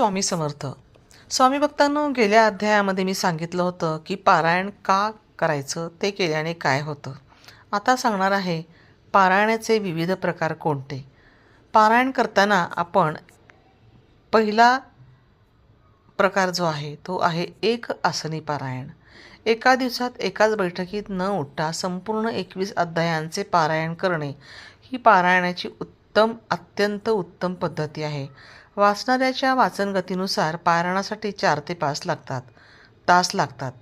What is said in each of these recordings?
स्वामी समर्थ. स्वामी भक्तांनो गेल्या अध्यायामध्ये मी सांगितलं होतं की पारायण का करायचं ते केल्याने काय होतं? आता सांगणार आहे पारायणाचे विविध प्रकार कोणते? पारायण करताना आपण पहिला प्रकार जो आहे तो आहे एक आसनी पारायण. एका दिवसात एकाच बैठकीत न उठता संपूर्ण एकवीस अध्यायांचे पारायण करणे ही पारायणाची उत्तम अत्यंत उत्तम पद्धती आहे. वाचणाऱ्याच्या वाचनगतीनुसार पारायणासाठी चार ते पाच लागतात तास लागतात.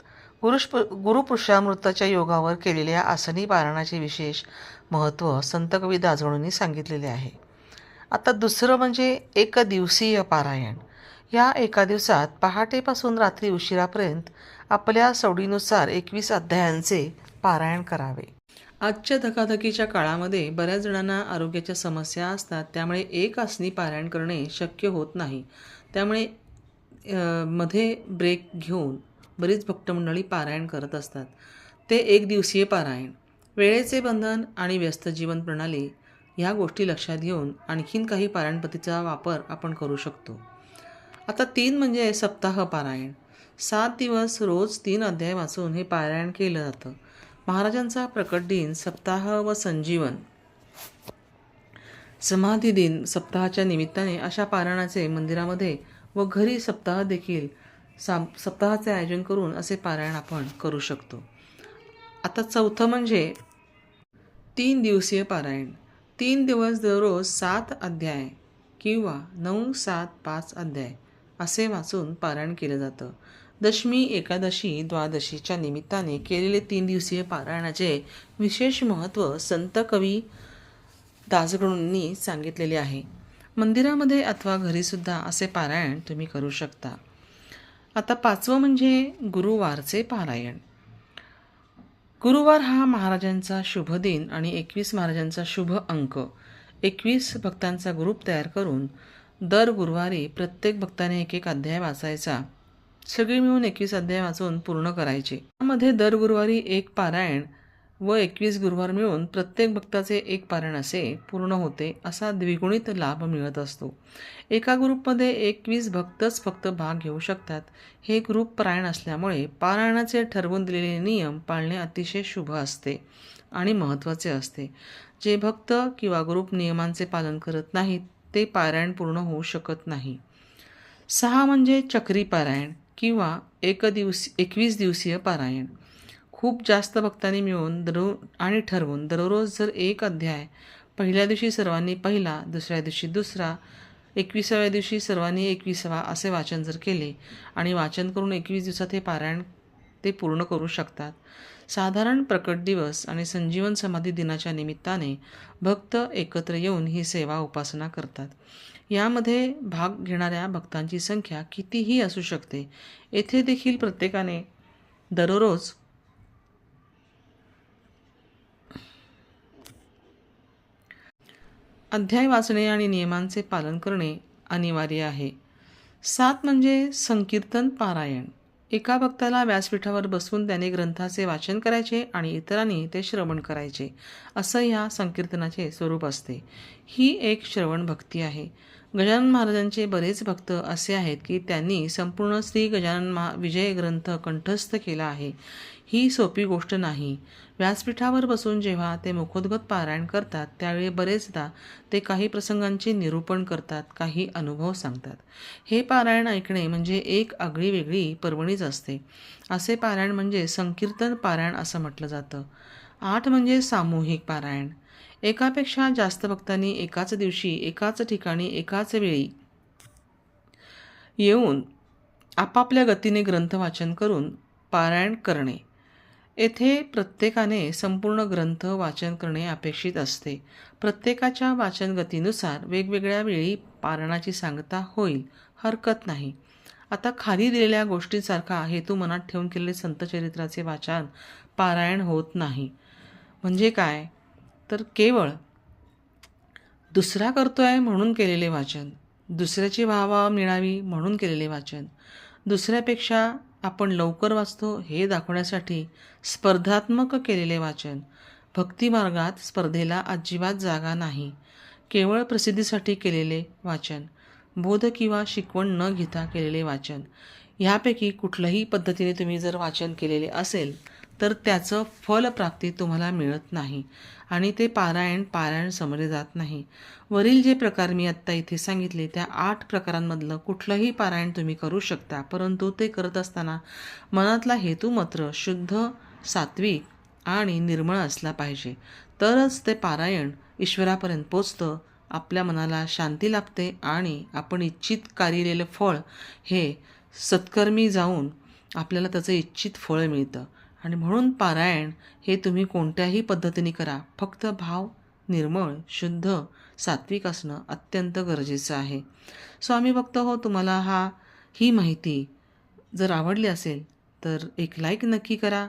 गुरुष गुरुपुरुषामृताच्या योगावर केलेल्या आसनी पारायणाचे विशेष महत्त्व संत कवी दाजवणींनी सांगितलेले आहे. आता दुसरं म्हणजे एक दिवसीय पारायण. या एका दिवसात पहाटेपासून रात्री उशिरापर्यंत आपल्या सवडीनुसार एकवीस अध्यायांचे पारायण करावे. आजच्या धकाधकीच्या काळामध्ये बऱ्याच जणांना आरोग्याच्या समस्या असतात. त्यामुळे एक आसनी पारायण करणे शक्य होत नाही. त्यामुळे मध्ये ब्रेक घेऊन बरीच भक्तमंडळी पारायण करत असतात. ते एक दिवसीय पारायण. वेळेचे बंधन आणि व्यस्त जीवन प्रणाली ह्या गोष्टी लक्षात घेऊन आणखीन काही पारायणपतीचा वापर आपण करू शकतो. आता तीन म्हणजे सप्ताह पारायण. सात दिवस रोज तीन अध्याय वाचून हे पारायण केलं जातं. महाराजांचा प्रकट दिन सप्ताह व संजीवन. समाधी दिन सप्ताहाच्या निमित्ताने अशा पारायणाचे मंदिरामध्ये व घरी सप्ताह देखील साम सप्ताहाचे आयोजन करून असे पारायण आपण करू शकतो. आता चौथं म्हणजे तीन दिवसीय पारायण. तीन दिवस दररोज सात अध्याय किंवा नऊ सात पाच अध्याय असे वाचून पारायण केलं जातं. दशमी एकादशी द्वादशीच्या निमित्ताने केलेले तीन दिवसीय पारायणाचे विशेष महत्त्व संत कवी दासगणूंनी सांगितलेले आहे. मंदिरामध्ये अथवा घरीसुद्धा असे पारायण तुम्ही करू शकता. आता पाचवं म्हणजे गुरुवारचे पारायण. गुरुवार हा महाराजांचा शुभ दिन आणि एकवीस महाराजांचा शुभ अंक. एकवीस भक्तांचा ग्रुप तयार करून दर गुरुवारी प्रत्येक भक्ताने एक एक अध्याय वाचायचा. सगळे मिळून एकवीस अध्याय वाचून पूर्ण करायचे. त्यामध्ये दर गुरुवारी एक पारायण व एकवीस गुरुवार मिळून प्रत्येक भक्ताचे एक पारायण असे पूर्ण होते असा द्विगुणित लाभ मिळत असतो. एका ग्रुपमध्ये एकवीस भक्तच फक्त भाग घेऊ शकतात. हे ग्रुप पारायण असल्यामुळे पारायणाचे ठरवून दिलेले नियम पाळणे अतिशय शुभ असते आणि महत्त्वाचे असते. जे भक्त किंवा ग्रुप नियमांचे पालन करत नाहीत ते पारायण पूर्ण होऊ शकत नाही. सहा म्हणजे चक्री पारायण. किंवा एक दिवस एकवीस दिवसीय पारायण. खूप जास्त भक्तांनी मिळून दररो आणि ठरवून दररोज जर एक अध्याय पहिल्या दिवशी सर्वांनी पहिला दुसऱ्या दिवशी दुसरा एकविसाव्या दिवशी सर्वांनी एकविसावा असे वाचन जर केले आणि वाचन करून एकवीस दिवसात हे पारायण ते पूर्ण करू शकतात. साधारण प्रकट दिवस आणि संजीवन समाधी दिनाच्या निमित्ताने भक्त एकत्र येऊन ही सेवा उपासना करतात. यामध्ये भाग घेणाऱ्या भक्तांची संख्या कितीही असू शकते. येथे देखील प्रत्येकाने दररोज अध्याय वाचणे आणि नियमांचे पालन करणे अनिवार्य आहे. सात म्हणजे संकीर्तन पारायण. एका भक्ताला व्यासपीठावर बसून त्याने ग्रंथाचे वाचन करायचे आणि इतरांनी ते श्रवण करायचे. असं या संकीर्तनाचे स्वरूप असते. ही एक श्रवण भक्ती आहे. गजानन महाराजांचे बरेच भक्त असे आहेत की त्यांनी संपूर्ण श्री गजानन महा विजय ग्रंथ कंठस्थ केला आहे. ही सोपी गोष्ट नाही. व्यासपीठावर बसून जेव्हा ते मुखोद्गत पारायण करतात त्यावेळी बरेचदा ते काही प्रसंगांचे निरूपण करतात काही अनुभव सांगतात. हे पारायण ऐकणे म्हणजे एक आगळी वेगळी पर्वणीच असते. असे पारायण म्हणजे संकीर्तन पारायण असं म्हटलं जातं. आठ म्हणजे सामूहिक पारायण. एकापेक्षा जास्त भक्तांनी एकाच दिवशी एकाच ठिकाणी एकाच वेळी येऊन आपापल्या गतीने ग्रंथ वाचन करून पारायण करणे. येथे प्रत्येकाने संपूर्ण ग्रंथ वाचन करणे अपेक्षित असते. प्रत्येकाच्या वाचन गतीनुसार वेगवेगळ्या वेळी पारणाची सांगता होईल हरकत नाही. आता खाली दिलेल्या गोष्टींसारखा हेतू मनात ठेवून केलेले संतचरित्राचे वाचन पारायण होत नाही. म्हणजे काय? तर केवळ दुसरा करतो आहे म्हणून केलेले वाचन दुसऱ्याची वाहवा मिळावी म्हणून केलेले वाचन दुसऱ्यापेक्षा आपण लवकर वाचतो हे दाखवण्यासाठी स्पर्धात्मक केलेले वाचन भक्तिमार्गात स्पर्धेला अजिबात जागा नाही केवळ प्रसिद्धीसाठी केलेले वाचन बोध किंवा शिकवण न घेता केलेले वाचन. ह्यापैकी कुठल्याही पद्धतीने तुम्ही जर वाचन केलेले असेल तर त्याचं फलप्राप्ती तुम्हाला मिळत नाही. आणि ते पारायण पारायण समोरे जात नाही. वरील जे प्रकार मी आत्ता इथे सांगितले त्या आठ प्रकारांमधलं कुठलंही पारायण तुम्ही करू शकता. परंतु ते करत असताना मनातला हेतू मात्र शुद्ध सात्विक आणि निर्मळ असला पाहिजे. तरच ते पारायण ईश्वरापर्यंत पोचतं आपल्या मनाला शांती लाभते आणि आपण इच्छित कारिलेलं फळ हे सत्कर्मी जाऊन आपल्याला त्याचं इच्छित फळ मिळतं. आणि म्हणून पारायण हे तुम्ही कोणत्याही पद्धतीने करा. फक्त भाव निर्मळ शुद्ध सात्विक असणं अत्यंत गरजेचं आहे. स्वामी भक्त हो तुम्हाला हा ही माहिती जर आवडली असेल तर एक लाईक नक्की करा.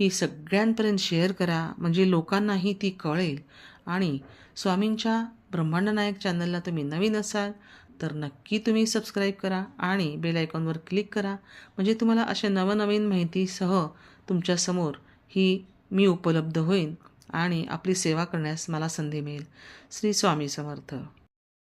ही सगळ्यांपर्यंत शेअर करा. म्हणजे लोकांनाही ती कळेल. आणि स्वामींच्या ब्रह्मांड नायक चॅनलला तुम्ही नवीन असाल तर नक्की तुम्ही सबस्क्राईब करा आणि बेल आयकॉनवर क्लिक करा. म्हणजे तुम्हाला अशा नवनवीन माहितीसह तुमच्यासमोर ही मी उपलब्ध होईन आणि आपली सेवा करण्यास मला संधी मिळेल. श्री स्वामी समर्थ.